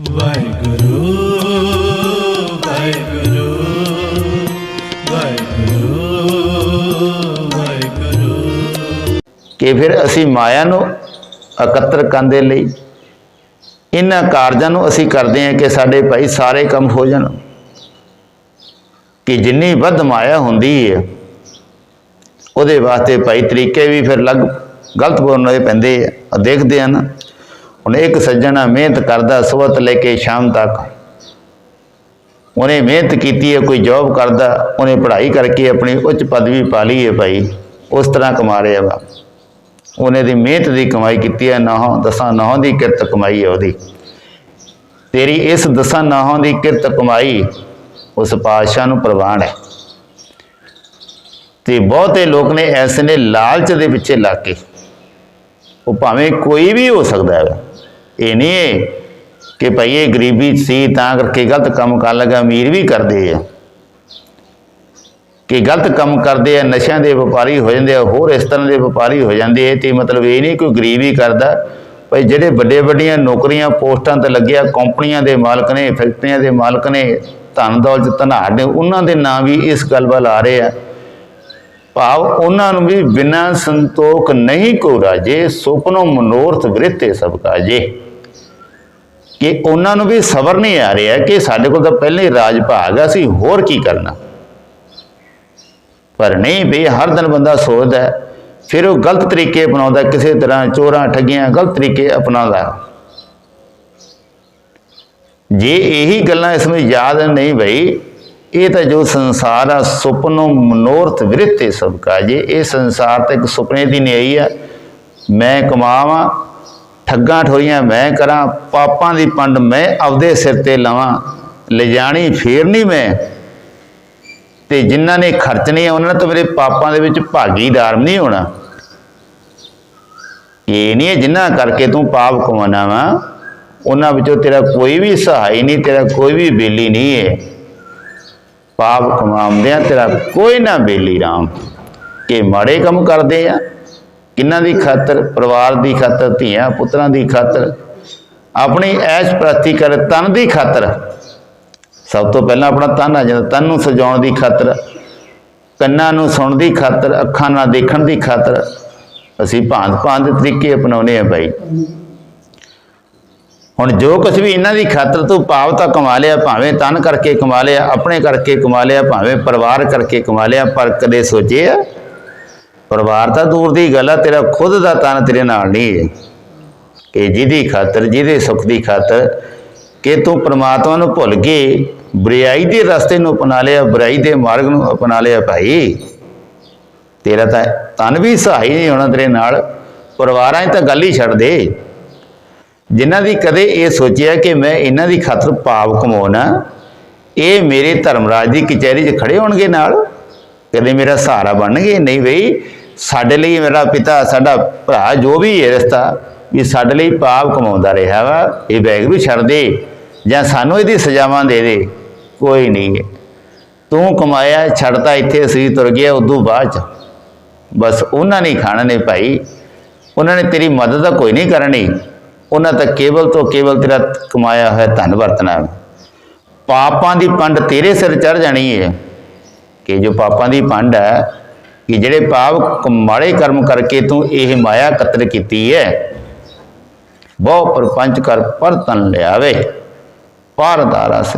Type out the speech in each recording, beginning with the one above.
ਵਾਹਿਗੁਰੂ ਵਾਹਿਗੁਰੂ ਵਾਹਿਗੁਰੂ ਵਾਹਿਗੁਰੂ। ਕਿ ਫਿਰ ਅਸੀਂ ਮਾਇਆ ਨੂੰ ਇਕੱਤਰ ਕਰਨ ਦੇ ਲਈ, ਇਹਨਾਂ ਕਾਰਜਾਂ ਨੂੰ ਅਸੀਂ ਕਰਦੇ ਹਾਂ ਕਿ ਸਾਡੇ ਭਾਈ ਸਾਰੇ ਕੰਮ ਹੋ ਜਾਣ। ਕਿ ਜਿੰਨੀ ਵੱਧ ਮਾਇਆ ਹੁੰਦੀ ਹੈ, ਉਹਦੇ ਵਾਸਤੇ ਭਾਈ ਤਰੀਕੇ ਵੀ ਫਿਰ ਲੱਗ ਗਲਤ ਬੋਲਣੇ ਪੈਂਦੇ ਆ। ਦੇਖਦੇ ਆ ਨਾ। ਹੁਣ ਇੱਕ ਸੱਜਣਾ ਮਿਹਨਤ ਕਰਦਾ ਸਵੇਰ ਤੋਂ ਲੈ ਕੇ ਸ਼ਾਮ ਤੱਕ। ਉਹਨੇ ਮਿਹਨਤ ਕੀਤੀ ਹੈ, ਕੋਈ ਜੌਬ ਕਰਦਾ, ਉਹਨੇ ਪੜ੍ਹਾਈ ਕਰਕੇ ਆਪਣੀ ਉੱਚ ਪਦਵੀ ਪਾ ਲਈ ਹੈ ਭਾਈ। ਉਸ ਤਰ੍ਹਾਂ ਕਮਾ ਰਿਹਾ ਵਾ। ਉਹਨੇ ਦੀ ਮਿਹਨਤ ਦੀ ਕਮਾਈ ਕੀਤੀ ਹੈ, ਨੌਂ ਦਸਾਂ, ਨੌਂ ਦੀ ਕਿਰਤ ਕਮਾਈ ਹੈ ਉਹਦੀ। ਤੇਰੀ ਇਸ ਦਸਾਂ, ਨੌਂ ਦੀ ਕਿਰਤ ਕਮਾਈ ਉਸ ਪਾਤਸ਼ਾਹ ਨੂੰ ਪ੍ਰਵਾਨ ਹੈ। ਤੇ ਬਹੁਤੇ ਲੋਕ ਨੇ ਐਸੇ ਨੇ ਲਾਲਚ ਦੇ ਪਿੱਛੇ ਲੱਗ ਕੇ। ਉਹ ਭਾਵੇਂ ਕੋਈ ਵੀ ਹੋ ਸਕਦਾ ਹੈ। ਇਹ ਨਹੀਂ ਹੈ ਕਿ ਭਈ ਇਹ ਗਰੀਬੀ ਸੀ, ਤਾਂ ਕਰਕੇ ਗਲਤ ਕੰਮ ਕਰਨ ਲੱਗਾ, ਅਮੀਰ ਵੀ ਕਰਦੇ ਆ। ਕਿ ਗਲਤ ਕੰਮ ਕਰਦੇ ਆ, ਨਸ਼ਿਆਂ ਦੇ ਵਪਾਰੀ ਹੋ ਜਾਂਦੇ ਆ, ਹੋਰ ਇਸ ਤਰ੍ਹਾਂ ਦੇ ਵਪਾਰੀ ਹੋ ਜਾਂਦੇ ਆ, ਤੇ ਮਤਲਬ ਇਹ ਨਹੀਂ ਕੋਈ ਗਰੀਬ ਹੀ ਕਰਦਾ। ਭਈ ਜਿਹੜੇ ਵੱਡੇ ਵੱਡੀਆਂ ਨੌਕਰੀਆਂ, ਪੋਸਟਾਂ ਤੇ ਲੱਗਿਆ, ਕੰਪਨੀਆਂ ਦੇ ਮਾਲਕ ਨੇ, ਫੈਕਟਰੀਆਂ ਦੇ ਮਾਲਕ ਨੇ, ਧਨ ਦੌਲਤ, ਧਨਾੜ ਨੇ, ਉਹਨਾਂ ਦੇ ਨਾਂ ਵੀ ਇਸ ਗੱਲ ਵੱਲ ਆ ਰਹੇ ਆ। ਭਾਵ ਉਹਨਾਂ ਨੂੰ ਵੀ ਬਿਨਾਂ ਸੰਤੋਖ ਨਹੀਂ ਕੋ ਰਾਜੇ, ਸੁਪਨੋ ਮਨੋਰਥ ਵਿਰਤੇ ਸਭ ਕਾਜੇ। ਕਿ ਉਹਨਾਂ ਨੂੰ ਵੀ ਸਬਰ ਨਹੀਂ ਆ ਰਿਹਾ ਕਿ ਸਾਡੇ ਕੋਲ ਤਾਂ ਪਹਿਲੇ ਹੀ ਰਾਜ ਭਾਗ ਆ ਸੀ ਹੋਰ ਕੀ ਕਰਨਾ? ਪਰ ਨਹੀਂ ਵੀ ਹਰ ਦਿਨ ਬੰਦਾ ਸੋਚਦਾ ਹੈ, ਫਿਰ ਉਹ ਗਲਤ ਤਰੀਕੇ ਅਪਣਾਉਂਦਾ ਕਿਸੇ ਤਰ੍ਹਾਂ ਚੋਰਾਂ ਠੱਗੀਆਂ ਗਲਤ ਤਰੀਕੇ ਅਪਣਾਉਂਦਾ ਜੇ ਇਹੀ ਗੱਲਾਂ ਇਸ ਨੂੰ ਯਾਦ ਨਹੀਂ ਭਈ ਇਹ ਤਾਂ ਜੋ ਸੰਸਾਰ ਆ ਸੁਪਨੋ ਮਨੋਰਥ ਵਿਰਤੇ ਸਭ ਕਾਜੇ ਇਹ ਸੰਸਾਰ ਤਾਂ ਇੱਕ ਸੁਪਨੇ ਦੀ ਨਿਆਈ ਆ ਮੈਂ ਕਮਾਵਾਂ ਠੱਗਾਂ ਠੋਰੀਆਂ ਮੈਂ ਕਰਾਂ, ਪਾਪਾਂ ਦੀ ਪੰਡ ਮੈਂ ਆਪਦੇ ਸਿਰ ਤੇ ਲਵਾਂ, ਲਿਜਾਣੀ ਫੇਰ ਨਹੀਂ ਮੈਂ। ਤੇ ਜਿਨ੍ਹਾਂ ਨੇ ਖਰਚਣੀ ਆ, ਉਹਨਾਂ ਨੇ ਤਾਂ ਮੇਰੇ ਪਾਪਾਂ ਦੇ ਵਿੱਚ ਭਾਗੀਦਾਰ ਨਹੀਂ ਹੋਣਾ। ਇਹ ਨਹੀਂ ਹੈ ਜਿਨ੍ਹਾਂ ਕਰਕੇ ਤੂੰ ਪਾਪ ਕਮਾਉਣਾ ਵਾ, ਉਹਨਾਂ ਵਿੱਚੋਂ ਤੇਰਾ ਕੋਈ ਵੀ ਸਹਾਈ ਨਹੀਂ, ਤੇਰਾ ਕੋਈ ਵੀ ਬੇਲੀ ਨਹੀਂ ਹੈ। ਪਾਪ ਕਮਾਉਂਦਿਆਂ ਤੇਰਾ ਕੋਈ ਨਾ ਬੇਲੀ ਰਾਮ। ਕਿ ਮਾੜੇ ਕੰਮ ਕਰਦੇ ਆ। ਕਿੰਨਾਂ ਦੀ ਖਾਤਰ? ਪਰਿਵਾਰ ਦੀ ਖਾਤਰ, ਧੀਆਂ ਪੁੱਤਰਾਂ ਦੀ ਖਾਤਰ। ਆਪਣੀ ਐਸ਼ ਪ੍ਰਸਤੀ ਕਰ ਤਨ ਦੀ ਖਾਤਰ। ਸਭ ਤੋਂ ਪਹਿਲਾਂ ਆਪਣਾ ਤਨ ਆ ਜਾਂਦਾ, ਤਨ ਨੂੰ ਸਜਾਉਣ ਦੀ ਖਾਤਰ, ਕੰਨਾਂ ਨੂੰ ਸੁਣਨ ਦੀ ਖਾਤਰ, ਅੱਖਾਂ ਨਾਲ ਦੇਖਣ ਦੀ ਖਾਤਰ। ਅਸੀਂ ਭਾਂਤ ਭਾਂਤ ਦੇ ਤਰੀਕੇ ਅਪਣਾਉਨੇ ਆ ਭਾਈ। ਹੁਣ ਜੋ ਕੁਝ ਵੀ ਇਹਨਾਂ ਦੀ ਖਾਤਰ ਤੂੰ ਪਾਪ ਤਾਂ ਕਮਾ ਲਿਆ, ਭਾਵੇਂ ਤਨ ਕਰਕੇ ਕਮਾ ਲਿਆ, ਆਪਣੇ ਕਰਕੇ ਕਮਾ ਲਿਆ, ਭਾਵੇਂ ਪਰਿਵਾਰ ਕਰਕੇ ਕਮਾ ਲਿਆ, ਪਰ ਕਦੇ ਸੋਚਿਆ ਪਰਿਵਾਰ ਤਾਂ ਦੂਰ ਦੀ ਗੱਲ ਆ, ਤੇਰਾ ਖੁਦ ਦਾ ਤਨ ਤੇਰੇ ਨਾਲ ਨਹੀਂ ਹੈ। ਕਿ ਜਿਹਦੀ ਖਾਤਰ, ਜਿਹਦੇ ਸੁੱਖ ਦੀ ਖਾਤਰ ਕਿ ਤੂੰ ਪ੍ਰਮਾਤਮਾ ਨੂੰ ਭੁੱਲ ਕੇ ਬੁਰਾਈ ਦੇ ਰਸਤੇ ਨੂੰ ਅਪਣਾ ਲਿਆ, ਬੁਰਾਈ ਦੇ ਮਾਰਗ ਨੂੰ ਅਪਣਾ ਲਿਆ ਭਾਈ। ਤੇਰਾ ਤਾਂ ਤਨ ਵੀ ਸਹਾਈ ਨਹੀਂ ਹੋਣਾ ਤੇਰੇ ਨਾਲ, ਪਰਿਵਾਰਾਂ 'ਚ ਤਾਂ ਗੱਲ ਹੀ ਛੱਡ ਦੇ। ਜਿਨ੍ਹਾਂ ਦੀ ਕਦੇ ਇਹ ਸੋਚਿਆ ਕਿ ਮੈਂ ਇਹਨਾਂ ਦੀ ਖਾਤਰ ਪਾਪ ਕਮਾਉਣਾ ਇਹ ਮੇਰੇ ਧਰਮਰਾਜ ਦੀ ਕਚਹਿਰੀ 'ਚ ਖੜੇ ਹੋਣਗੇ ਨਾਲ? ਕਦੇ ਮੇਰਾ ਸਹਾਰਾ ਬਣਨਗੇ? ਨਹੀਂ ਬਈ ਸਾਡੇ ਲਈ ਮੇਰਾ ਪਿਤਾ, ਸਾਡਾ ਭਰਾ ਜੋ ਵੀ ਹੈ ਰਿਸ਼ਤਾ, ਵੀ ਸਾਡੇ ਲਈ ਪਾਪ ਕਮਾਉਂਦਾ ਰਿਹਾ ਵਾ, ਇਹ ਵੈਗਰੂ ਛੱਡ ਦੇ ਜਾਂ ਸਾਨੂੰ ਇਹਦੀ ਸਜ਼ਾਵਾਂ ਦੇ ਦੇ, ਕੋਈ ਨਹੀਂ ਤੂੰ ਕਮਾਇਆ, ਛੱਡਤਾ, ਇੱਥੇ ਅਸੀਂ ਤੁਰ ਗਿਆ ਉਦੋਂ ਬਾਅਦ ਚ ਬਸ ਉਹਨਾਂ ਨੇ ਹੀ ਖਾਣਾ ਨੇ ਭਾਈ। ਉਹਨਾਂ ਨੇ ਤੇਰੀ ਮਦਦ ਤਾਂ ਕੋਈ ਨਹੀਂ ਕਰਨੀ। ਉਹਨਾਂ ਤਾਂ ਕੇਵਲ ਤੋਂ ਕੇਵਲ ਤੇਰਾ ਕਮਾਇਆ ਹੋਇਆ ਧਨ ਵਰਤਣਾ ਪਾਪਾਂ ਦੀ ਪੰਡ ਤੇਰੇ ਸਿਰ ਚੜ ਜਾਣੀ ਹੈ ਕਿ ਜੋ ਪਾਪਾਂ ਦੀ ਪੰਡ ਹੈ ਕਿ ਜਿਹੜੇ ਭਾਵ ਮਾੜੇ ਕਰਮ ਕਰਕੇ ਤੂੰ ਇਹ ਮਾਇਆ ਕਤਰ ਕੀਤੀ ਹੈ ਬਹੁ ਪਰਪੰਚ ਕਰ ਪਰਤਨ ਲਿਆਵੇ ਪਾਰਦਾਰਾ ਸ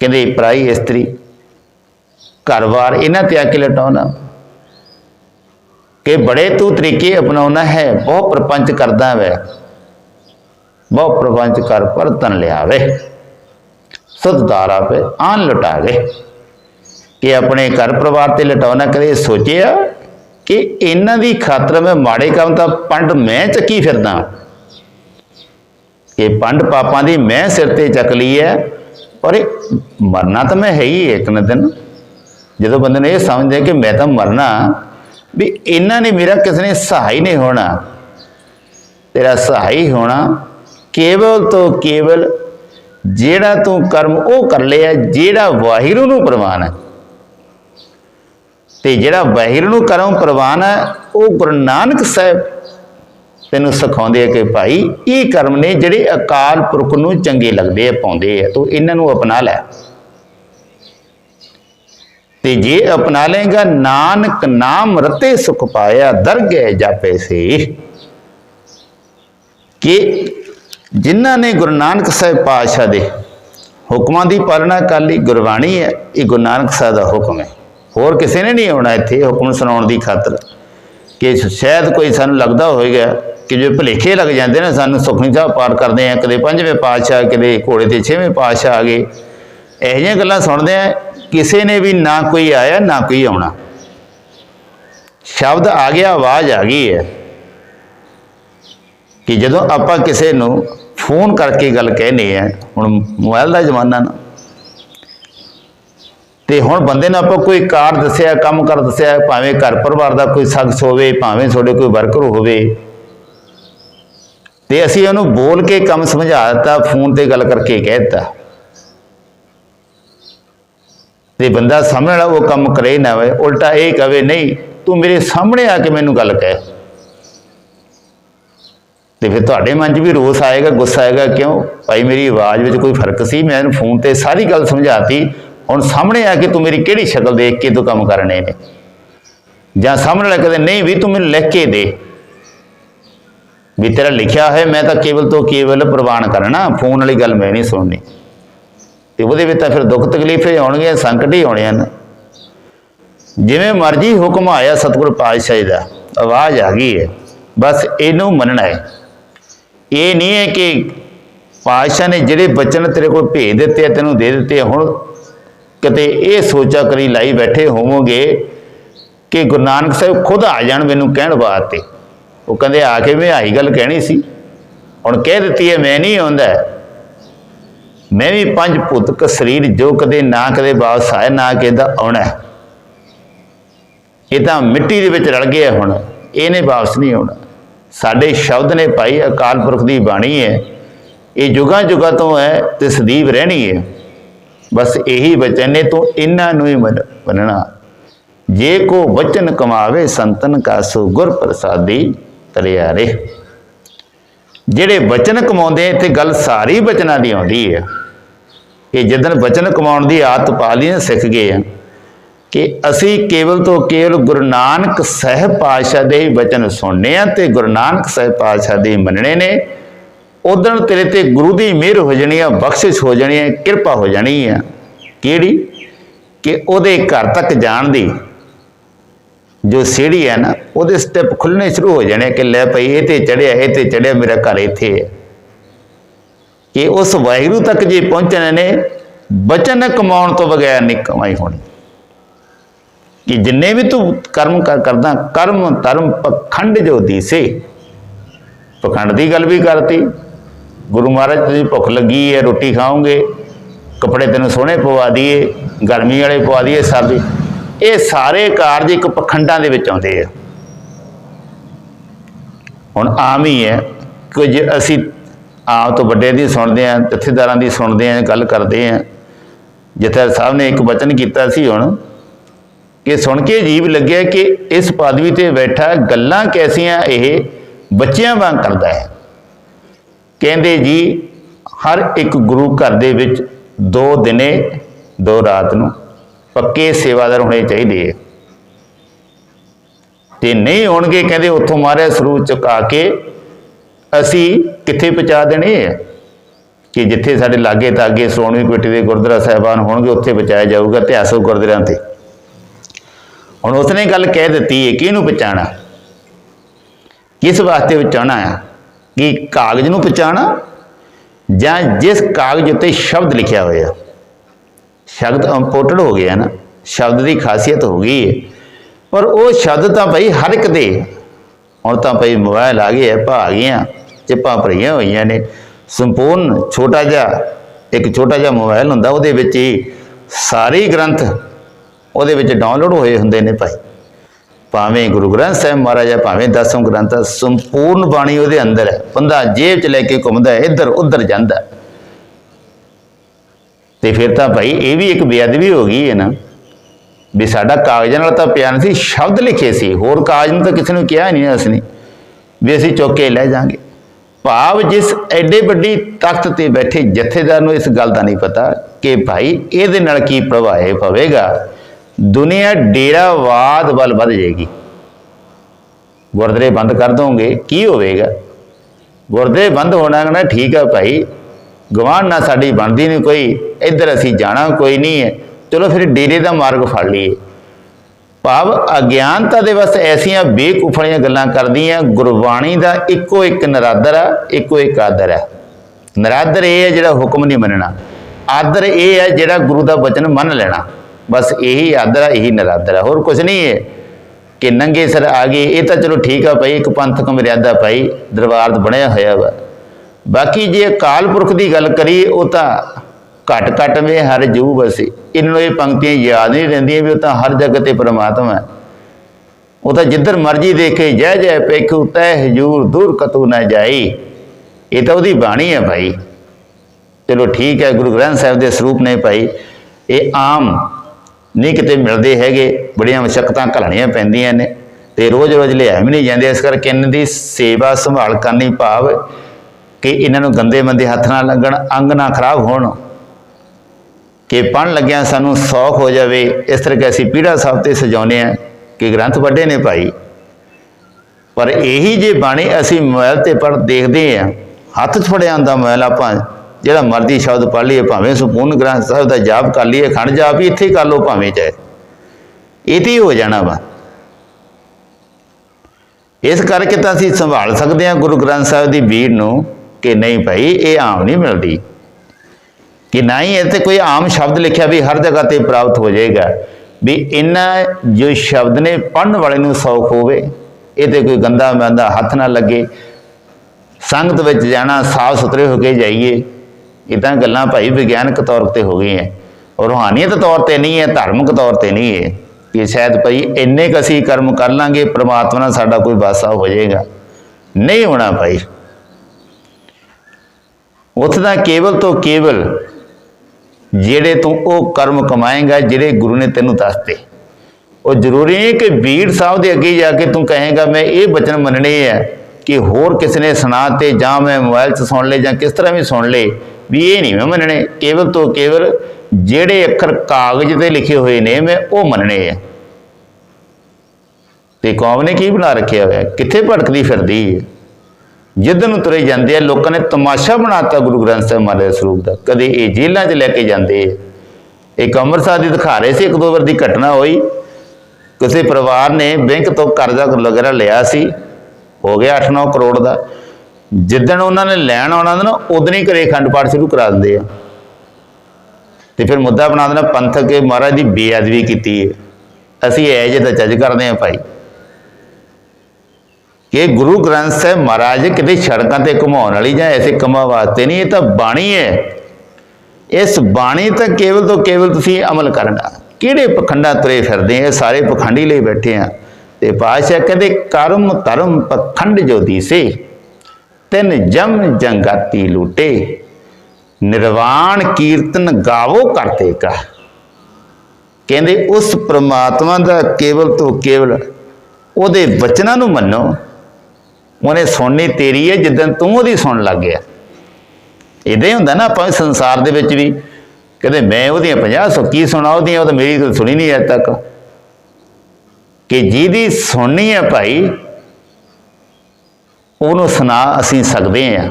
ਕਹਿੰਦੇ ਪਰਾਈ ਇਸਤਰੀ ਘਰ-ਬਾਰ ਇਹਨਾਂ ਤੇ ਆ ਕੇ ਲਟਾਉਣਾ। ਕਿ ਬੜੇ ਤੂੰ ਤਰੀਕੇ ਅਪਣਾਉਣਾ ਹੈ, ਬਹੁ ਪਰਪੰਚ ਕਰਦਾ ਵੈ। ਬਹੁ ਪ੍ਰਪੰਚ ਕਰ ਪਰਤਨ ਲਿਆਵੇ। ਸੁਧਦਾਰਾ ਪੇ, ਆਨ ਲਟਾਵੇ। ਕਿ ਆਪਣੇ ਘਰ ਪਰਿਵਾਰ ਤੇ ਲਟਾਉਣਾ ਕਦੇ ਸੋਚਿਆ ਕਿ ਇਹਨਾਂ ਦੀ ਖਾਤਰ ਮੈਂ ਮਾੜੇ ਕੰਮ ਤਾਂ ਪੰਡ ਮੈਂ ਚੱਕੀ ਫਿਰਦਾ। ਇਹ ਪੰਡ ਪਾਪਾਂ ਦੀ ਮੈਂ ਸਿਰ ਤੇ ਚੱਕ ਲਈ ਹੈ ਪਰ ਇਹ ਮਰਨਾ ਤਾਂ ਮੈਂ ਹੈ ਹੀ ਇੱਕ ਨਾ ਦਿਨ। ਜਦੋਂ ਬੰਦੇ ਨੇ ਇਹ ਸਮਝਦੇ ਕਿ ਮੈਂ ਤਾਂ ਮਰਨਾ, ਵੀ ਇਹਨਾਂ ਨੇ ਮੇਰਾ ਕਿਸੇ ਨੇ ਸਹਾਈ ਨਹੀਂ ਹੋਣਾ। ਤੇਰਾ ਸਹਾਈ ਹੋਣਾ ਕੇਵਲ ਤੋਂ ਕੇਵਲ ਜਿਹੜਾ ਤੂੰ ਕਰਮ ਉਹ ਕਰ ਲਿਆ, ਜਿਹੜਾ ਵਾਹਿਗੁਰੂ ਨੂੰ ਪ੍ਰਵਾਨ ਹੈ। ਤੇ ਜਿਹੜਾ ਵਾਹਿਗੁਰੂ ਨੂੰ ਕਰਮ ਪ੍ਰਵਾਨ ਹੈ, ਉਹ ਗੁਰੂ ਨਾਨਕ ਸਾਹਿਬ ਤੈਨੂੰ ਸਿਖਾਉਂਦੇ ਆ ਕਿ ਭਾਈ ਇਹ ਕਰਮ ਨੇ ਜਿਹੜੇ ਅਕਾਲ ਪੁਰਖ ਨੂੰ ਚੰਗੇ ਲੱਗਦੇ ਆ, ਪਾਉਂਦੇ ਆ, ਤੂੰ ਇਹਨਾਂ ਨੂੰ ਅਪਣਾ ਲੈ। ਤੇ ਜੇ ਅਪਣਾ ਲੇਗਾ ਨਾਨਕ ਨਾਮ ਰਤੇ ਸੁਖ ਪਾਇਆ, ਦਰਗਹਿ ਜਾਪੇ ਸੇ। ਕਿ ਜਿਨ੍ਹਾਂ ਨੇ ਗੁਰੂ ਨਾਨਕ ਸਾਹਿਬ ਪਾਤਸ਼ਾਹ ਦੇ ਹੁਕਮਾਂ ਦੀ ਪਾਲਣਾ ਕਰ ਲਈ, ਗੁਰਬਾਣੀ ਹੈ, ਇਹ ਗੁਰੂ ਨਾਨਕ ਸਾਹਿਬ ਦਾ ਹੁਕਮ ਹੈ। ਹੋਰ ਕਿਸੇ ਨੇ ਨਹੀਂ ਆਉਣਾ ਇੱਥੇ ਹੁਕਮ ਸੁਣਾਉਣ ਦੀ ਖਾਤਰ। ਕਿ ਸ਼ਾਇਦ ਕੋਈ ਸਾਨੂੰ ਲੱਗਦਾ ਹੋਏਗਾ ਕਿ ਜੇ ਭਲੇਖੇ ਲੱਗ ਜਾਂਦੇ ਨੇ, ਸਾਨੂੰ ਸੁਖਨੀ ਸਾਹਿਬ ਪਾਠ ਕਰਦੇ ਆ, ਕਦੇ ਪੰਜਵੇਂ ਪਾਤਸ਼ਾਹ, ਕਦੇ ਘੋੜੇ ਤੇ ਛੇਵੇਂ ਪਾਤਸ਼ਾਹ ਆ ਗਏ। ਇਹੋ ਜਿਹੀਆਂ ਗੱਲਾਂ ਸੁਣਦੇ ਆ, ਕਿਸੇ ਨੇ ਵੀ ਨਾ ਕੋਈ ਆਇਆ, ਨਾ ਕੋਈ ਆਉਣਾ। ਸ਼ਬਦ ਆ ਗਿਆ, ਆਵਾਜ਼ ਆ ਗਈ ਹੈ। ਕਿ ਜਦੋਂ ਆਪਾਂ ਕਿਸੇ ਨੂੰ ਫੋਨ ਕਰਕੇ ਗੱਲ ਕਹਿੰਦੇ ਆ, ਹੁਣ ਮੋਬਾਈਲ ਦਾ ਜ਼ਮਾਨਾ ਨਾ। ਤੇ ਹੁਣ ਬੰਦੇ ਨੂੰ ਆਪਾਂ ਕੋਈ ਕਾਰ ਦੱਸਿਆ, ਕੰਮ ਕਰ ਦੱਸਿਆ, ਭਾਵੇਂ ਘਰ ਪਰਿਵਾਰ ਦਾ ਕੋਈ ਸ਼ਖਸ ਹੋਵੇ, ਭਾਵੇਂ ਤੁਹਾਡੇ ਕੋਈ ਵਰਕਰ ਹੋਵੇ। ਤੇ ਅਸੀਂ ਉਹਨੂੰ ਬੋਲ ਕੇ ਕੰਮ ਸਮਝਾ ਦਿੱਤਾ, ਫੋਨ ਤੇ ਗੱਲ ਕਰਕੇ ਕਹਿ ਦਿੱਤਾ। ਤੇ ਬੰਦਾ ਸਾਹਮਣੇ ਵਾਲਾ ਉਹ ਕੰਮ ਕਰੇ ਨਾ ਵੇ ਉਲਟਾ ਇਹ ਕਵੇ, ਨਹੀਂ, ਤੂੰ ਮੇਰੇ ਸਾਹਮਣੇ ਆ ਕੇ ਮੈਨੂੰ ਗੱਲ ਕਹਿ। ਤੇ ਫਿਰ ਤੁਹਾਡੇ ਮਨ 'ਚ ਵੀ ਰੋਸ ਆਏਗਾ, ਗੁੱਸਾ ਆਏਗਾ, ਕਿਉਂ? ਭਾਈ, ਮੇਰੀ ਆਵਾਜ਼ ਵਿੱਚ ਕੋਈ ਫ਼ਰਕ ਸੀ? ਮੈਂ ਇਹਨੂੰ ਫੋਨ ਤੇ ਸਾਰੀ ਗੱਲ ਸਮਝਾਤੀ। ਹੁਣ ਸਾਹਮਣੇ ਆ ਕੇ ਤੂੰ ਮੇਰੀ ਕਿਹੜੀ ਸ਼ਕਲ ਦੇਖ ਕੇ ਤੂੰ ਕੰਮ ਕਰਨੇ ਨੇ? ਜਾਂ ਸਾਹਮਣੇ ਵਾਲਾ ਕਹਦੇ ਨਹੀਂ ਵੀ ਤੂੰ ਮੈਨੂੰ ਲਿਖ ਕੇ ਦੇ। ਵੀ ਤੇਰਾ ਲਿਖਿਆ ਹੈ ਮੈਂ ਤਾਂ ਕੇਵਲ ਤੋਂ ਕੇਵਲ ਪ੍ਰਵਾਨ ਕਰਨਾ ਫੋਨ ਵਾਲੀ ਗੱਲ ਮੈਂ ਨਹੀਂ ਸੁਣਨੀ। ਤੇ ਉਹਦੇ ਵਿੱਚ ਤਾਂ ਫਿਰ ਦੁੱਖ ਤਕਲੀਫੇ ਆਉਣਗੀਆਂ ਸੰਕਟ ਹੀ ਆਉਣੇ ਹਨ। ਜਿਵੇਂ ਮਰਜ਼ੀ ਹੁਕਮ ਆਇਆ ਸਤਿਗੁਰ ਪਾਤਸ਼ਾਹ ਦਾ ਆਵਾਜ਼ ਆ ਗਈ ਹੈ। ਬਸ ਇਹਨੂੰ ਮੰਨਣਾ ਹੈ। ਇਹ ਨਹੀਂ ਹੈ ਕਿ ਪਾਤਸ਼ਾਹ ਨੇ ਜਿਹੜੇ ਬਚਨ ਤੇਰੇ ਕੋਲ ਭੇਜ ਦਿੱਤੇ ਆ ਤੈਨੂੰ ਦੇ ਦਿੱਤੇ ਆ, ਹੁਣ ਕਿਤੇ ਇਹ ਸੋਚਾ ਕਰੀ ਲਾਈ ਬੈਠੇ ਹੋਵੋਗੇ ਕਿ ਗੁਰੂ ਨਾਨਕ ਸਾਹਿਬ ਖੁਦ ਆ ਜਾਣ ਮੈਨੂੰ ਕਹਿਣ ਵਾਸਤੇ। ਉਹ ਕਹਿੰਦੇ, ਆ ਕੇ ਮੈਂ ਆਹੀ ਗੱਲ ਕਹਿਣੀ ਸੀ। ਹੁਣ ਕਹਿ ਦਿੱਤੀ ਹੈ, ਮੈਂ ਨਹੀਂ ਆਉਂਦਾ। ਮੈਂ ਵੀ ਪੰਜ ਭੁਤਕ ਸਰੀਰ ਜੋ ਕਦੇ ਨਾ ਕਦੇ ਵਾਪਸ ਆਇਆ, ਨਾ ਕਿਦਾ ਆਉਣਾ। ਇਹ ਤਾਂ ਮਿੱਟੀ ਦੇ ਵਿੱਚ ਰਲ ਗਿਆ ਹੁਣ। ਇਹਨੇ ਵਾਪਸ ਨਹੀਂ ਆਉਣਾ। ਸਾਡੇ ਸ਼ਬਦ ਨੇ ਭਾਈ ਅਕਾਲ ਪੁਰਖ ਦੀ ਬਾਣੀ ਹੈ, ਇਹ ਜੁਗਾਂ ਜੁਗਾਂ ਤੋਂ ਹੈ ਤੇ ਸਦੀਵ ਰਹਿਣੀ ਹੈ। ਬਸ ਇਹੀ ਵਚਨ ਨੇ ਤੂੰ ਇਹਨਾਂ ਨੂੰ ਹੀ ਮੰਨ- ਮੰਨਣਾ ਜੇ ਕੋ ਵਚਨ ਕਮਾਵੇ, ਸੰਤਨ ਕਾਸੋ ਗੁਰ ਪ੍ਰਸਾਦੀ ਤਰਿਆਰੇ ਜਿਹੜੇ ਵਚਨ ਕਮਾਉਂਦੇ ਇੱਥੇ ਗੱਲ ਸਾਰੀ ਵਚਨਾਂ ਦੀ ਆਉਂਦੀ ਹੈ। ਕਿ ਜਦੋਂ ਵਚਨ ਕਮਾਉਣ ਦੀ ਆਦਤ ਪਾ ਲਈ ਸਿੱਖ ਗਏ ਆ ਕਿ ਅਸੀਂ ਕੇਵਲ ਤੋਂ ਕੇਵਲ ਗੁਰੂ ਨਾਨਕ ਸਾਹਿਬ ਪਾਤਸ਼ਾਹ ਦੇ ਹੀ ਵਚਨ ਸੁਣਨੇ ਆ ਤੇ ਗੁਰੂ ਨਾਨਕ ਸਾਹਿਬ ਪਾਤਸ਼ਾਹ ਦੇ ਹੀ ਮੰਨਣੇ ਨੇ। ਉਦੋਂ ਤੇਰੇ ਤੇ ਗੁਰੂ ਦੀ ਮਿਹਰ ਹੋ ਜਾਣੀ ਆ, ਬਖਸ਼ਿਸ਼ ਹੋ ਜਾਣੀ ਆ, ਕਿਰਪਾ ਹੋ ਜਾਣੀ ਆ। ਕਿਹੜੀ? ਕਿ ਉਹਦੇ ਘਰ ਤੱਕ ਜਾਣ ਦੀ। ਜੋ ਸੀੜੀ ਹੈ ਨਾ, ਉਹਦੇ ਸਟੈਪ ਖੁੱਲਣੇ ਸ਼ੁਰੂ ਹੋ ਜਾਣੇ ਕਿ ਲੈ ਭਈ ਇਹ ਤੇ ਚੜਿਆ ਇਹ ਤੇ ਚੜਿਆ ਮੇਰਾ ਘਰ ਇੱਥੇ ਹੈ ਕਿ ਉਸ ਵਾਹਿਗੁਰੂ ਤੱਕ ਜੇ ਪਹੁੰਚਣੇ ਨੇ, ਬਚਨ ਕਮਾਉਣ ਤੋਂ ਬਗੈਰ ਨਹੀਂ ਕਮਾਈ ਹੋਣੀ। ਕਿ ਜਿੰਨੇ ਵੀ ਤੂੰ ਕਰਮ ਕਰ- ਕਰਦਾ, ਕਰਮ ਧਰਮ ਪਖੰਡ ਜੋ ਦੀਸੇ ਪਖੰਡ ਦੀ ਗੱਲ ਵੀ ਕਰਤੀ ਗੁਰੂ ਮਹਾਰਾਜ, ਤੁਸੀਂ ਭੁੱਖ ਲੱਗੀ ਹੈ ਰੋਟੀ ਖਾਓਗੇ, ਕੱਪੜੇ ਤੈਨੂੰ ਸੋਹਣੇ ਪਵਾ ਦਈਏ, ਗਰਮੀ ਵਾਲੇ ਪਵਾ ਦਈਏ ਸਰਦੀ ਇਹ ਸਾਰੇ ਕਾਰਜ ਇੱਕ ਪਖੰਡਾਂ ਦੇ ਵਿੱਚ ਆਉਂਦੇ ਆ। ਹੁਣ ਆਮ ਹੀ ਹੈ ਕਿ ਜੇ ਅਸੀਂ ਆਪ ਤੋਂ ਵੱਡੇ ਦੀ ਸੁਣਦੇ ਆ ਜਥੇਦਾਰਾਂ ਦੀ ਸੁਣਦੇ ਆ ਗੱਲ ਕਰਦੇ ਆ ਜਥੇਦਾਰ ਸਾਹਿਬ ਨੇ ਇੱਕ ਵਚਨ ਕੀਤਾ ਸੀ ਹੁਣ, ਕਿ ਸੁਣ ਕੇ ਅਜੀਬ ਲੱਗਿਆ ਕਿ ਇਸ ਪਦਵੀ ਤੇ ਬੈਠਾ ਗੱਲਾਂ ਕੈਸੀਆਂ ਇਹ ਬੱਚਿਆਂ ਵਾਂਗ ਕਰਦਾ ਹੈ। ਕਹਿੰਦੇ ਜੀ, ਹਰ ਇੱਕ ਗੁਰੂ ਘਰ ਦੇ ਵਿੱਚ ਦੋ ਦਿਨੇ, ਦੋ ਰਾਤ ਨੂੰ ਪੱਕੇ ਸੇਵਾਦਾਰ ਹੋਣੇ ਚਾਹੀਦੇ ਹੈ ਤੇ ਨਹੀਂ ਹੋਣਗੇ, ਕਹਿੰਦੇ ਉੱਥੋਂ ਮਾਰਿਆ ਸਰੂਪ ਚੁਕਾ ਕੇ ਅਸੀਂ ਕਿੱਥੇ ਪਹੁੰਚਾ ਦੇਣੇ ਹੈ ਕਿ ਜਿੱਥੇ ਸਾਡੇ ਲਾਗੇ ਤਾਗੇ ਸ਼੍ਰੋਮਣੀ ਕਮੇਟੀ ਦੇ ਗੁਰਦੁਆਰਾ ਸਾਹਿਬਾਨ ਹੋਣਗੇ, ਉੱਥੇ ਪਹੁੰਚਾਇਆ ਜਾਊਗਾ ਇਤਿਹਾਸਕ ਗੁਰਦੁਆਰਿਆਂ ਤੇ। ਹੁਣ ਉਸਨੇ ਗੱਲ ਕਹਿ ਦਿੱਤੀ ਹੈ ਕਿ ਇਹਨੂੰ ਪਛਾਣਾ ਕਿਸ ਵਾਸਤੇ ਪਛਾਣਾ ਹੈ ਕਿ ਕਾਗਜ਼ ਨੂੰ ਪਛਾਣਾ ਜਾਂ ਜਿਸ ਕਾਗਜ਼ ਉੱਤੇ ਸ਼ਬਦ ਲਿਖਿਆ ਹੋਇਆ। ਸ਼ਬਦ ਇੰਪੋਰਟਡ ਹੋ ਗਿਆ ਨਾ, ਸ਼ਬਦ ਦੀ ਖਾਸੀਅਤ ਹੋ ਗਈ ਹੈ ਪਰ ਉਹ ਸ਼ਬਦ ਤਾਂ ਭਾਈ ਹਰ ਇੱਕ ਦੇ। ਹੁਣ ਤਾਂ ਭਾਈ ਮੋਬਾਈਲ ਆ ਗਏ ਐਪਾਂ ਆ ਗਈਆਂ ਚਿੱਪਾਂ ਭਰੀਆਂ ਹੋਈਆਂ ਨੇ। ਸੰਪੂਰਨ ਛੋਟਾ ਜਿਹਾ, ਇੱਕ ਛੋਟਾ ਜਿਹਾ ਮੋਬਾਈਲ ਹੁੰਦਾ, ਉਹਦੇ ਵਿੱਚ ਹੀ ਸਾਰੇ ਗ੍ਰੰਥ ਉਹਦੇ ਵਿੱਚ ਡਾਊਨਲੋਡ ਹੋਏ ਹੁੰਦੇ ਨੇ ਭਾਈ। ਭਾਵੇਂ ਗੁਰੂ ਗ੍ਰੰਥ ਸਾਹਿਬ ਮਹਾਰਾਜ ਹੈ ਭਾਵੇਂ ਦਸਮ ਗ੍ਰੰਥ ਆ ਸੰਪੂਰਨ ਬਾਣੀ ਉਹਦੇ ਅੰਦਰ ਹੈ। ਬੰਦਾ ਜੇਬ 'ਚ ਲੈ ਕੇ ਘੁੰਮਦਾ ਹੈ, ਇੱਧਰ ਉੱਧਰ ਜਾਂਦਾ ਤੇ ਫਿਰ ਤਾਂ ਭਾਈ ਇਹ ਵੀ ਇੱਕ ਬੇਅਦਬੀ ਹੋ ਗਈ ਹੈ ਨਾ ਵੀ ਸਾਡਾ ਕਾਗਜ਼ਾਂ ਨਾਲ ਤਾਂ ਪਿਆਰ ਨਹੀਂ ਸੀ ਸ਼ਬਦ ਲਿਖੇ ਸੀ। ਹੋਰ ਕਾਗਜ਼ ਨੂੰ ਤਾਂ ਕਿਸੇ ਨੂੰ ਕਿਹਾ ਹੀ ਨਹੀਂ ਅਸੀਂ ਵੀ ਅਸੀਂ ਚੁੱਕ ਕੇ ਲੈ ਜਾਾਂਗੇ। ਭਾਵ ਜਿਸ ਐਡੇ ਵੱਡੀ ਤਖਤ ਤੇ ਬੈਠੇ ਜਥੇਦਾਰ ਨੂੰ ਇਸ ਗੱਲ ਦਾ ਨਹੀਂ ਪਤਾ ਕਿ ਭਾਈ ਇਹਦੇ ਨਾਲ ਕੀ ਪ੍ਰਭਾਵ ਪਵੇਗਾ। ਦੁਨੀਆ ਡੇਰਾਵਾਦ ਵੱਲ ਵੱਧ ਜਾਏਗੀ। ਗੁਰਦੁਆਰੇ ਬੰਦ ਕਰ ਦੋਗੇ, ਕੀ ਹੋਵੇਗਾ? ਗੁਰਦੁਆਰੇ ਬੰਦ ਹੋਣਾ ਨਾ ਠੀਕ ਆ ਭਾਈ ਗਵਾਂਢ ਨਾ ਸਾਡੀ ਬਣਦੀ ਨਹੀਂ ਕੋਈ, ਇੱਧਰ ਅਸੀਂ ਜਾਣਾ ਕੋਈ ਨਹੀਂ ਹੈ। ਚਲੋ ਫਿਰ ਡੇਰੇ ਦਾ ਮਾਰਗ ਫੜ ਲਈਏ। ਭਾਵ ਅਗਿਆਨਤਾ ਦੇ ਵਸ ਐਸੀਆਂ ਬੇਕੂਫਲੀਆਂ ਗੱਲਾਂ ਕਰਦੀਆਂ, ਗੁਰਬਾਣੀ ਦਾ ਇੱਕੋ ਇੱਕ ਨਰਾਦਰ ਆ, ਇੱਕੋ ਇੱਕ ਆਦਰ ਹੈ ਨਰਾਦਰ ਇਹ ਹੈ ਜਿਹੜਾ ਹੁਕਮ ਨਹੀਂ ਮੰਨਣਾ। ਆਦਰ ਇਹ ਹੈ ਜਿਹੜਾ ਗੁਰੂ ਦਾ ਵਚਨ ਮੰਨ ਲੈਣਾ। ਬਸ ਇਹੀ ਆਦਰ ਇਹੀ ਨਰਾਦਰ ਆ। ਹੋਰ ਕੁਝ ਨਹੀਂ ਹੈ। ਕਿ ਨੰਗੇ ਸਰ ਆ ਗਏ, ਇਹ ਤਾਂ ਚਲੋ ਠੀਕ ਆ ਭਾਈ, ਇੱਕ ਪੰਥਕ ਮਰਿਆਦਾ ਭਾਈ, ਦਰਬਾਰ ਬਣਿਆ ਹੋਇਆ ਵਾ। ਬਾਕੀ ਜੇ ਅਕਾਲ ਪੁਰਖ ਦੀ ਗੱਲ ਕਰੀਏ, ਉਹ ਤਾਂ ਘਟ ਘਟ ਵੇ, ਹਰ ਜੂ ਬਸੇ ਇਹਨਾਂ ਨੂੰ ਇਹ ਪੰਕਤੀਆਂ ਯਾਦ ਨਹੀਂ ਰਹਿੰਦੀਆਂ ਵੀ ਉਹ ਤਾਂ ਹਰ ਜਗ੍ਹਾ ਤੇ ਪ੍ਰਮਾਤਮਾ ਹੈ। ਉਹ ਤਾਂ ਜਿੱਧਰ ਮਰਜ਼ੀ ਦੇਖੇ, ਜੈ ਜੈ ਪੇਖੂ ਤੈ ਹਜੂਰ, ਦੂਰ ਕਤੂ ਨਾ ਜਾਈ। ਇਹ ਤਾਂ ਉਹਦੀ ਬਾਣੀ ਹੈ ਭਾਈ। ਚਲੋ ਠੀਕ ਹੈ, ਗੁਰੂ ਗ੍ਰੰਥ ਸਾਹਿਬ ਦੇ ਸਰੂਪ ਨੇ ਭਾਈ। ਇਹ ਆਮ ਨਹੀਂ ਕਿਤੇ ਮਿਲਦੇ ਹੈਗੇ, ਬੜੀਆਂ ਮਸ਼ਕਤਾਂ ਘਲਣੀਆਂ ਪੈਂਦੀਆਂ ਨੇ ਤੇ ਰੋਜ਼-ਰੋਜ਼ ਲਿਆ ਵੀ ਨਹੀਂ ਜਾਂਦੇ। ਇਸ ਕਰਕੇ ਇਹਨਾਂ ਦੀ ਸੇਵਾ ਸੰਭਾਲ ਕਰਨੀ ਭਾਵ ਕਿ ਇਹਨਾਂ ਨੂੰ ਗੰਦੇ ਮੰਦੇ ਹੱਥ ਨਾ ਲੱਗਣ ਅੰਗ ਨਾ ਖਰਾਬ ਹੋਣ। ਕਿ ਪੜਨ ਲੱਗਿਆ ਸਾਨੂੰ ਸੌਖ ਹੋ ਜਾਵੇ। ਇਸ ਤਰ੍ਹਾਂ ਕਿ ਅਸੀਂ ਪੀੜਾ ਸਾਹਿਬ ਤੇ ਸਜਾਉਨੇ ਆ ਕਿ ਗ੍ਰੰਥ ਵੱਡੇ ਨੇ ਭਾਈ। ਪਰ ਇਹੀ ਜੇ ਬਾਣੀ ਅਸੀਂ ਮੋਬਾਈਲ ਤੇ ਪੜ ਦੇਖਦੇ ਆ ਹੱਥ 'ਚ ਫੜਿਆ ਹੁੰਦਾ ਮੋਬਾਈਲ ਆਪਾਂ ਜਿਹੜਾ ਮਰਜ਼ੀ ਸ਼ਬਦ ਪੜ ਲਈਏ, ਭਾਵੇਂ ਸੰਪੂਰਨ ਗ੍ਰੰਥ ਸਾਹਿਬ ਦਾ ਜਾਪ ਕਰ ਲਈਏ, ਖੰਡ ਜਾਪ ਵੀ ਇੱਥੇ ਹੀ ਕਰ ਲਓ, ਭਾਵੇਂ ਚਾਹੇ। ਇਹ ਤੇ ਹੀ ਹੋ ਜਾਣਾ ਵਾ। ਇਸ ਕਰਕੇ ਤਾਂ ਅਸੀਂ ਸੰਭਾਲ ਸਕਦੇ ਹਾਂ ਗੁਰੂ ਗ੍ਰੰਥ ਸਾਹਿਬ ਦੀ ਬੀੜ ਨੂੰ ਕਿ ਨਹੀਂ ਭਾਈ, ਇਹ ਆਮ ਨਹੀਂ ਮਿਲਦੀ। ਕਿ ਨਾ ਹੀ ਇੱਥੇ ਕੋਈ ਆਮ ਸ਼ਬਦ ਲਿਖਿਆ ਵੀ ਹਰ ਜਗ੍ਹਾ ਤੇ ਪ੍ਰਾਪਤ ਹੋ ਜਾਏਗਾ, ਵੀ ਇਹਨਾਂ ਜੋ ਸ਼ਬਦ ਨੇ ਪੜਨ ਵਾਲੇ ਨੂੰ ਸੌਖ ਹੋਵੇ ਇਹ ਤੇ ਕੋਈ ਗੰਦਾ ਮੰਦਾ ਹੱਥ ਨਾ ਲੱਗੇ। ਸੰਗਤ ਵਿੱਚ ਜਾਣਾ ਸਾਫ਼ ਸੁਥਰੇ ਹੋ ਕੇ ਜਾਈਏ। ਇਦਾਂ ਗੱਲਾਂ ਭਾਈ ਵਿਗਿਆਨਕ ਤੌਰ ਤੇ ਹੋ ਗਈਆਂ। ਔਰ ਰੂਹਾਨੀਅਤ ਤੌਰ ਤੇ ਨਹੀਂ ਹੈ, ਧਾਰਮਿਕ ਤੌਰ ਤੇ ਨਹੀਂ ਹੈ। ਕਿ ਸ਼ਾਇਦ ਭਾਈ ਇੰਨੇ ਕ ਅਸੀਂ ਕਰਮ ਕਰ ਲਾਂਗੇ, ਪ੍ਰਮਾਤਮਾ ਨਾਲ ਸਾਡਾ ਕੋਈ ਵਾਸਾ ਹੋ ਜਾਏਗਾ। ਨਹੀਂ ਹੋਣਾ ਭਾਈ। ਉੱਥੇ ਦਾ ਕੇਵਲ ਤੋਂ ਕੇਵਲ ਜਿਹੜੇ ਤੂੰ ਉਹ ਕਰਮ ਕਮਾਏਗਾ, ਜਿਹੜੇ ਗੁਰੂ ਨੇ ਤੈਨੂੰ ਦੱਸਤੇ। ਉਹ ਜ਼ਰੂਰੀ ਹੈ ਕਿ ਵੀਰ ਸਾਹਿਬ ਦੇ ਅੱਗੇ ਜਾ ਕੇ ਤੂੰ ਕਹੇਗਾ, ਮੈਂ ਇਹ ਬਚਨ ਮੰਨਣੇ ਆ ਕਿ ਹੋਰ ਕਿਸ ਨੇ ਸੁਣਾ ਤੇ ਜਾਂ ਮੈਂ ਮੋਬਾਈਲ 'ਚ ਸੁਣ ਲੇ ਜਾਂ ਕਿਸ ਤਰ੍ਹਾਂ ਵੀ ਸੁਣ ਲੇ ਵੀ ਇਹ ਨਹੀਂ ਮੈਂ ਮੰਨਣੇ। ਕੇਵਲ ਤੋਂ ਕੇਵਲ ਜਿਹੜੇ ਅੱਖਰ ਕਾਗਜ਼ ਤੇ ਲਿਖੇ ਹੋਏ ਨੇ ਮੈਂ ਉਹ ਮੰਨਣੇ ਆ। ਤੇ ਕੌਮ ਨੇ ਕੀ ਬਣਾ ਰੱਖਿਆ ਹੋਇਆ? ਕਿੱਥੇ ਭਟਕਦੀ ਫਿਰਦੀ ਹੈ? ਜਿੱਦ ਨੂੰ ਤੁਰੇ ਜਾਂਦੇ ਆ, ਲੋਕਾਂ ਨੇ ਤਮਾਸ਼ਾ ਬਣਾਤਾ ਗੁਰੂ ਗ੍ਰੰਥ ਸਾਹਿਬ ਮਹਾਰਾਜ ਦੇ ਸਰੂਪ ਦਾ। ਕਦੇ ਇਹ ਜੇਲ੍ਹਾਂ 'ਚ ਲੈ ਕੇ ਜਾਂਦੇ ਆ। ਇੱਕ ਅੰਮ੍ਰਿਤਸਰ ਦੀ ਦਿਖਾ ਰਹੇ ਸੀ, ਇੱਕ ਦੋ ਵਾਰ ਦੀ ਘਟਨਾ ਹੋਈ। ਕਿਸੇ ਪਰਿਵਾਰ ਨੇ ਬੈਂਕ ਤੋਂ ਕਰਜ਼ਾ ਵਗੈਰਾ ਲਿਆ ਸੀ। ਹੋ ਗਿਆ 8-9 ਕਰੋੜ ਦਾ। ਜਿੱਦਣ ਉਹਨਾਂ ਨੇ ਲੈਣ ਆਉਣਾ ਨਾ, ਉਦੋਂ ਹੀ ਘਰੇ ਖੰਡ ਪਾਠ ਸ਼ੁਰੂ ਕਰਾ ਦਿੰਦੇ ਆ। ਤੇ ਫਿਰ ਮੁੱਦਾ ਬਣਾ ਦੇਣਾ ਪੰਥਕ ਕੇ ਮਹਾਰਾਜ ਦੀ ਬੇਅਦਬੀ ਕੀਤੀ ਹੈ। ਅਸੀਂ ਇਹ ਜੇ ਤਾਂ ਚੱਜ ਕਰਦੇ ਆ ਭਾਈ। ਕਿ ਗੁਰੂ ਗ੍ਰੰਥ ਸਾਹਿਬ ਮਹਾਰਾਜ ਕਿਤੇ ਸੜਕਾਂ ਤੇ ਘੁਮਾਉਣ ਵਾਲੀ ਜਾਂ ਐਸੇ ਕੰਮਾਂ ਵਾਸਤੇ ਨਹੀਂ, ਇਹ ਤਾਂ ਬਾਣੀ ਹੈ। ਇਸ ਬਾਣੀ ਤਾਂ ਕੇਵਲ ਤੋਂ ਕੇਵਲ ਤੁਸੀਂ ਅਮਲ ਕਰਨਾ ਕਿਹੜੇ ਪਖੰਡਾਂ ਤੁਰੇ ਫਿਰਦੇ ਆ, ਇਹ ਸਾਰੇ ਪਖੰਡੀ ਲਈ ਬੈਠੇ ਆ। ਤੇ ਪਾਤਸ਼ਾਹ ਕਹਿੰਦੇ, ਕਰਮ ਧਰਮ ਪਖੰਡ ਜੋ ਦੀਸੇ ਤਿੰਨ ਜਮ ਜੰਗਾਤੀ ਲੂਟੇ। ਨਿਰਵਾਣ ਕੀਰਤਨ ਗਾਵੋ ਕਰਤੇ ਕਾ। ਕਹਿੰਦੇ ਉਸ ਪ੍ਰਮਾਤਮਾ ਦਾ ਕੇਵਲ ਤੋਂ ਕੇਵਲ ਉਹਦੇ ਵਚਨਾਂ ਨੂੰ ਮੰਨੋ। ਉਹਨੇ ਸੁਣਨੀ ਤੇਰੀ ਹੈ ਜਿੱਦਣ ਤੂੰ ਉਹਦੀ ਸੁਣਨ ਲੱਗ ਗਿਆ। ਇਦਾਂ ਹੀ ਹੁੰਦਾ ਨਾ ਆਪਾਂ ਸੰਸਾਰ ਦੇ ਵਿੱਚ ਵੀ ਕਹਿੰਦੇ ਮੈਂ ਉਹਦੀਆਂ 50 ਸੌ ਕੀ ਸੁਣਾ ਉਹਦੀਆਂ ਉਹ ਤਾਂ ਮੇਰੀ ਤਾਂ ਸੁਣੀ ਨਹੀਂ ਅਜੇ ਤੱਕ। ਕਿ ਜਿਹਦੀ ਸੁਣਨੀ ਹੈ ਭਾਈ ਉਹਨੂੰ ਸੁਣਾ ਅਸੀਂ ਸਕਦੇ ਹਾਂ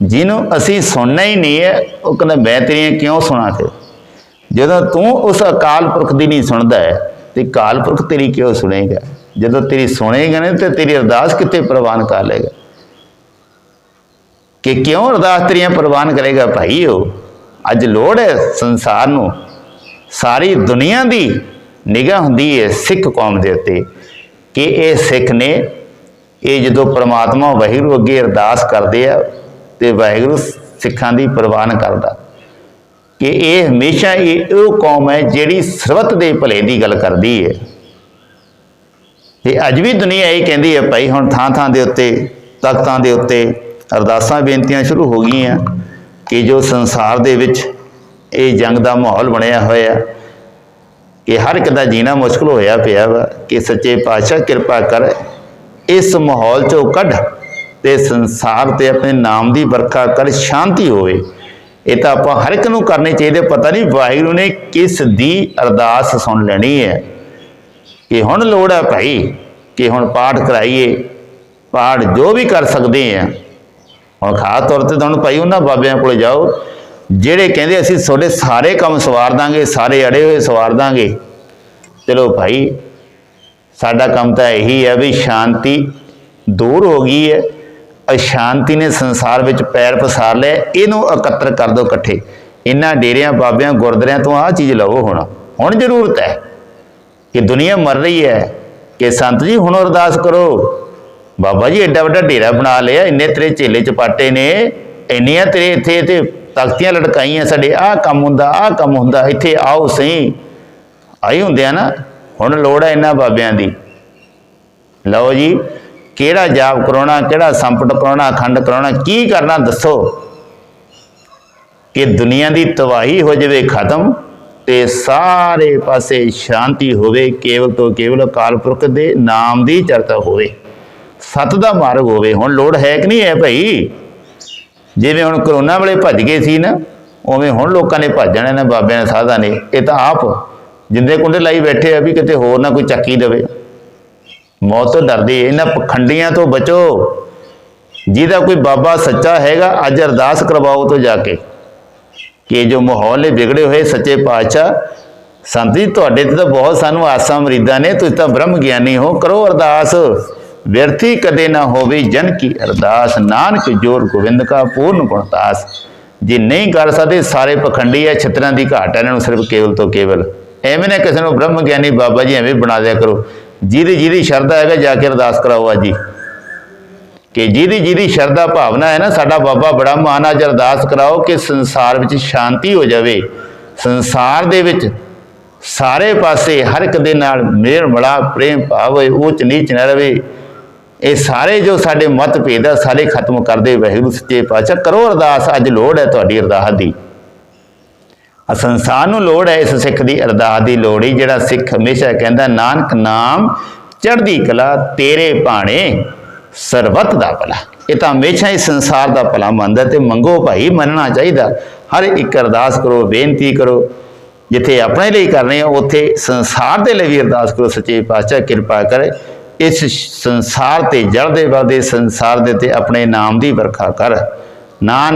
ਜਿਹਨੂੰ ਅਸੀਂ ਸੁਣਨਾ ਹੀ ਨਹੀਂ ਹੈ, ਉਹ ਕਹਿੰਦਾ ਮੈਂ ਤੇਰੀਆਂ ਕਿਉਂ ਸੁਣਾ ਕੇ ਜਦੋਂ ਤੂੰ ਉਸ ਅਕਾਲ ਪੁਰਖ ਦੀ ਨਹੀਂ ਸੁਣਦਾ ਹੈ, ਤੇ ਅਕਾਲ ਪੁਰਖ ਤੇਰੀ ਕਿਉਂ ਸੁਣੇਗਾ? ਜਦੋਂ ਤੇਰੀ ਸੁਣੇਗਾ ਨਾ ਤੇ ਤੇਰੀ ਅਰਦਾਸ ਕਿਤੇ ਪ੍ਰਵਾਨ ਕਰ ਲੇਗਾ ਕਿ ਕਿਉਂ ਅਰਦਾਸ ਤੇਰੀਆਂ ਪ੍ਰਵਾਨ ਕਰੇਗਾ ਭਾਈ ਉਹ? ਅੱਜ ਲੋੜ ਹੈ ਸੰਸਾਰ ਨੂੰ। ਸਾਰੀ ਦੁਨੀਆ ਦੀ ਨਿਗਾਹ ਹੁੰਦੀ ਹੈ ਸਿੱਖ ਕੌਮ ਦੇ ਉੱਤੇ, ਕਿ ਇਹ ਸਿੱਖ ਨੇ ਇਹ ਜਦੋਂ ਪ੍ਰਮਾਤਮਾ ਵਾਹਿਗੁਰੂ ਅੱਗੇ ਅਰਦਾਸ ਕਰਦੇ ਆ ਤੇ ਵਾਹਿਗੁਰੂ ਸਿੱਖਾਂ ਦੀ ਪ੍ਰਵਾਨ ਕਰਦਾ, ਕਿ ਇਹ ਹਮੇਸ਼ਾ ਇਹ ਉਹ ਕੌਮ ਹੈ ਜਿਹੜੀ ਸਰਬੱਤ ਦੇ ਭਲੇ ਦੀ ਗੱਲ ਕਰਦੀ ਹੈ ਤੇ ਅੱਜ ਵੀ ਦੁਨੀਆ ਇਹ ਕਹਿੰਦੀ ਹੈ, ਭਾਈ ਹੁਣ ਥਾਂ ਥਾਂ ਦੇ ਉੱਤੇ, ਤਖਤਾਂ ਦੇ ਉੱਤੇ ਅਰਦਾਸਾਂ ਬੇਨਤੀਆਂ ਸ਼ੁਰੂ ਹੋ ਗਈਆਂ ਕਿ ਜੋ ਸੰਸਾਰ ਦੇ ਵਿੱਚ ਇਹ ਜੰਗ ਦਾ ਮਾਹੌਲ ਬਣਿਆ ਹੋਇਆ, ਕਿ ਹਰ ਇੱਕ ਦਾ ਜੀਣਾ ਮੁਸ਼ਕਲ ਹੋਇਆ ਪਿਆ ਵਾ, ਕਿ ਸੱਚੇ ਪਾਤਸ਼ਾਹ ਕਿਰਪਾ ਕਰ ਇਸ ਮਾਹੌਲ ਚੋਂ ਕੱਢ ਤੇ ਸੰਸਾਰ ਤੇ ਆਪਣੇ ਨਾਮ ਦੀ ਵਰਖਾ ਕਰ ਸ਼ਾਂਤੀ ਹੋਵੇ। ਇਹ ਤਾਂ ਆਪਾਂ ਹਰ ਇੱਕ ਨੂੰ ਕਰਨੇ ਚਾਹੀਦੇ, ਪਤਾ ਨਹੀਂ ਵਾਹਿਗੁਰੂ ਨੇ ਕਿਸ ਦੀ ਅਰਦਾਸ ਸੁਣ ਲੈਣੀ ਹੈ। ਕਿ ਹੁਣ ਲੋੜ ਹੈ ਭਾਈ, ਕਿ ਹੁਣ ਪਾਠ ਕਰਾਈਏ, ਪਾਠ ਜੋ ਵੀ ਕਰ ਸਕਦੇ ਆ ਹੁਣ ਖਾਸ ਤੌਰ ਤੇ ਤੁਹਾਨੂੰ ਭਾਈ ਉਹਨਾਂ ਬਾਬਿਆਂ ਕੋਲ ਜਾਓ, ਜਿਹੜੇ ਕਹਿੰਦੇ ਅਸੀਂ ਤੁਹਾਡੇ ਸਾਰੇ ਕੰਮ ਸਵਾਰ ਦਾਂਗੇ, ਸਾਰੇ ਅੜੇ ਹੋਏ ਸਵਾਰ ਦਾਂਗੇ। ਚਲੋ ਭਾਈ ਸਾਡਾ ਕੰਮ ਤਾਂ ਇਹੀ ਹੈ ਵੀ ਸ਼ਾਂਤੀ ਦੂਰ ਹੋ ਗਈ ਹੈ। ਅਸ਼ਾਂਤੀ ਨੇ ਸੰਸਾਰ ਵਿੱਚ ਪੈਰ ਪਸਾਰ ਲਿਆ, ਇਹਨੂੰ ਇਕੱਤਰ ਕਰ ਦਿਓ ਇਕੱਠੇ। ਇਹਨਾਂ ਡੇਰਿਆਂ, ਬਾਬਿਆਂ, ਗੁਰਦੁਆਰਿਆਂ ਤੋਂ ਆਹ ਚੀਜ਼ ਲਵੋ ਹੁਣ। ਹੁਣ ਜ਼ਰੂਰਤ ਹੈ ਕਿ ਦੁਨੀਆ ਮਰ ਰਹੀ ਹੈ। ਕਿ ਸੰਤ ਜੀ ਹੁਣ ਅਰਦਾਸ ਕਰੋ। ਬਾਬਾ ਜੀ ਐਡਾ ਵੱਡਾ ਡੇਰਾ ਬਣਾ ਲਿਆ, ਇੰਨੇ ਤੇਰੇ ਚੇਲੇ ਚਪਾਟੇ ਨੇ, ਇੰਨੀਆਂ ਤੇਰੇ ਇੱਥੇ ਤੇ ਤਖਤੀਆਂ ਲਟਕਾਈਆਂ ਸਾਡੇ। ਆਹ ਕੰਮ ਹੁੰਦਾ, ਆਹ ਕੰਮ ਹੁੰਦਾ, ਇੱਥੇ ਆਓ ਸਹੀ। ਆਈ ਹੁੰਦੇ ਆ ਨਾ। ਹੁਣ ਲੋੜ ਹੈ ਇਹਨਾਂ ਬਾਬਿਆਂ ਦੀ। ਲਓ ਜੀ, ਕਿਹੜਾ ਜਾਪ ਕਰਾਉਣਾ, ਕਿਹੜਾ ਸੰਪਟ ਕਰਾਉਣਾ, ਅਖੰਡ ਕਰਾਉਣਾ, ਕੀ ਕਰਨਾ ਦੱਸੋ? ਕਿ ਦੁਨੀਆ ਦੀ ਤਬਾਹੀ ਹੋ ਜਾਵੇ ਖਤਮ ਤੇ ਸਾਰੇ ਪਾਸੇ ਸ਼ਾਂਤੀ ਹੋਵੇ, ਕੇਵਲ ਤੋਂ ਕੇਵਲ ਅਕਾਲ ਪੁਰਖ ਦੇ ਨਾਮ ਦੀ ਚਰਚਾ ਹੋਵੇ। ਸਤ ਦਾ ਮਾਰਗ ਹੋਵੇ। ਹੁਣ ਲੋੜ ਹੈ ਕਿ ਨਹੀਂ ਹੈ ਭਾਈ? ਜਿਵੇਂ ਹੁਣ ਕਰੋਨਾ ਵੇਲੇ ਭੱਜ ਗਏ ਸੀ ਨਾ, ਉਵੇਂ ਹੁਣ ਲੋਕਾਂ ਨੇ ਭੱਜਣਾ ਜਾਣਾ, ਇਹਨਾਂ ਬਾਬਿਆਂ ਨੇ ਸਾਧਾਂ ਨੇ। ਇਹ ਤਾਂ ਆਪ ਜਿੰਦੇ ਕੁੰਡੇ ਲਾਈ ਬੈਠੇ ਆ ਵੀ ਕਿਤੇ ਹੋਰ ਨਾ ਕੋਈ ਚੱਕੀ ਦੇਵੇ। ਮੌਤ ਤੋਂ ਡਰਦੇ ਇਹਨਾਂ ਪਖੰਡੀਆਂ ਤੋਂ ਬਚੋ। ਜਿਹਦਾ ਕੋਈ ਬਾਬਾ ਸੱਚਾ ਹੈਗਾ, ਅੱਜ ਅਰਦਾਸ ਕਰਵਾਓ ਤੋਂ ਜਾ ਕੇ ਕਿ ਜੋ ਮਾਹੌਲ ਵਿਗੜੇ ਹੋਏ ਸੱਚੇ ਪਾਤਸ਼ਾਹ, ਸੰਤ ਜੀ, ਤੁਹਾਡੇ ਤੇ ਤਾਂ ਬਹੁਤ ਸਾਨੂੰ ਆਸਾਂ ਮਰੀਦਾਂ ਨੇ, ਤੁਸੀਂ ਤਾਂ ਬ੍ਰਹਮ ਗਿਆਨੀ ਹੋ। ਕਰੋ ਅਰਦਾਸ। ਵਿਅਰਥੀ ਕਦੇ ਨਾ ਹੋਵੇ ਜਨ ਕੀ ਅਰਦਾਸ। ਨਾਨਕ ਜੋਰ ਗੋਬਿੰਦ ਕਾ ਪੂਰਨ ਗੁਣਤਾਸ ਜੇ ਨਹੀਂ ਕਰ ਸਕਦੇ, ਸਾਰੇ ਪਖੰਡੀ ਆ, ਛਤਰਾਂ ਦੀ ਘਾਟ ਹੈ ਇਹਨਾਂ ਨੂੰ ਸਿਰਫ ਕੇਵਲ ਤੋਂ ਕੇਵਲ। ਐਵੇਂ ਨਾ ਕਿਸੇ ਨੂੰ ਬ੍ਰਹਮ ਗਿਆਨੀ ਬਾਬਾ ਜੀ ਐਵੇਂ ਬਣਾ ਦਿਆ ਕਰੋ। ਜਿਹਦੀ ਜਿਹਦੀ ਸ਼ਰਧਾ ਹੈਗਾ ਜਾ ਕੇ ਅਰਦਾਸ ਕਰਾਓ ਅੱਜ ਜੀ ਕਿ ਜਿਹਦੀ ਜਿਹਦੀ ਸ਼ਰਧਾ ਭਾਵਨਾ ਹੈ ਨਾ ਸਾਡਾ ਬਾਬਾ ਬੜਾ ਮਹਾਨ ਆ, ਅੱਜ ਅਰਦਾਸ ਕਰਾਓ ਕਿ ਸੰਸਾਰ ਵਿੱਚ ਸ਼ਾਂਤੀ ਹੋ ਜਾਵੇ। ਸੰਸਾਰ ਦੇ ਵਿੱਚ ਸਾਰੇ ਪਾਸੇ ਹਰ ਇੱਕ ਦੇ ਨਾਲ ਮੇਰ ਮੜਾ ਪ੍ਰੇਮ ਭਾਵ ਹੋਏ ਉੱਚ ਨੀਚ ਨਾ ਰਵੇ। ਇਹ ਸਾਰੇ ਜੋ ਸਾਡੇ ਮਤਭੇਦ ਆ ਸਾਰੇ ਖਤਮ ਕਰਦੇ ਵਾਹਿਗੁਰੂ ਸੱਚੇ ਪਾਤਸ਼ਾਹ। ਕਰੋ ਅਰਦਾਸ ਅੱਜ ਲੋੜ ਹੈ ਤੁਹਾਡੀ ਅਰਦਾਸ ਦੀ। ਆ ਸੰਸਾਰ ਨੂੰ ਲੋੜ ਹੈ ਇਸ ਸਿੱਖ ਦੀ ਅਰਦਾਸ ਦੀ ਲੋੜ ਹੀ, ਜਿਹੜਾ ਸਿੱਖ ਹਮੇਸ਼ਾ ਕਹਿੰਦਾ, ਨਾਨਕ ਨਾਮ ਚੜ੍ਹਦੀ ਕਲਾ, ਤੇਰੇ ਭਾਣੇ ਸਰਬੱਤ ਦਾ ਭਲਾ। ਇਹ ਤਾਂ ਹਮੇਸ਼ਾ ਹੀ ਸੰਸਾਰ ਦਾ ਭਲਾ ਮੰਨਦਾ ਤੇ ਮੰਗੋ ਭਾਈ ਮੰਨਣਾ ਚਾਹੀਦਾ। ਹਰ ਇੱਕ ਅਰਦਾਸ ਕਰੋ, ਬੇਨਤੀ ਕਰੋ, ਜਿੱਥੇ ਆਪਣੇ ਲਈ ਕਰਨੇ ਆ ਉੱਥੇ ਸੰਸਾਰ ਦੇ ਲਈ ਵੀ ਅਰਦਾਸ ਕਰੋ। ਸੱਚੇ ਪਾਤਸ਼ਾਹ, ਕਿਰਪਾ ਕਰੇ, ਇਸ ਸੰਸਾਰ ਤੇ ਜੜਦੇ ਵਲਦੇ ਸੰਸਾਰ ਦੇ ਤੇ ਆਪਣੇ ਨਾਮ ਦੀ ਵਰਖਾ ਕਰ। ਨਾਨ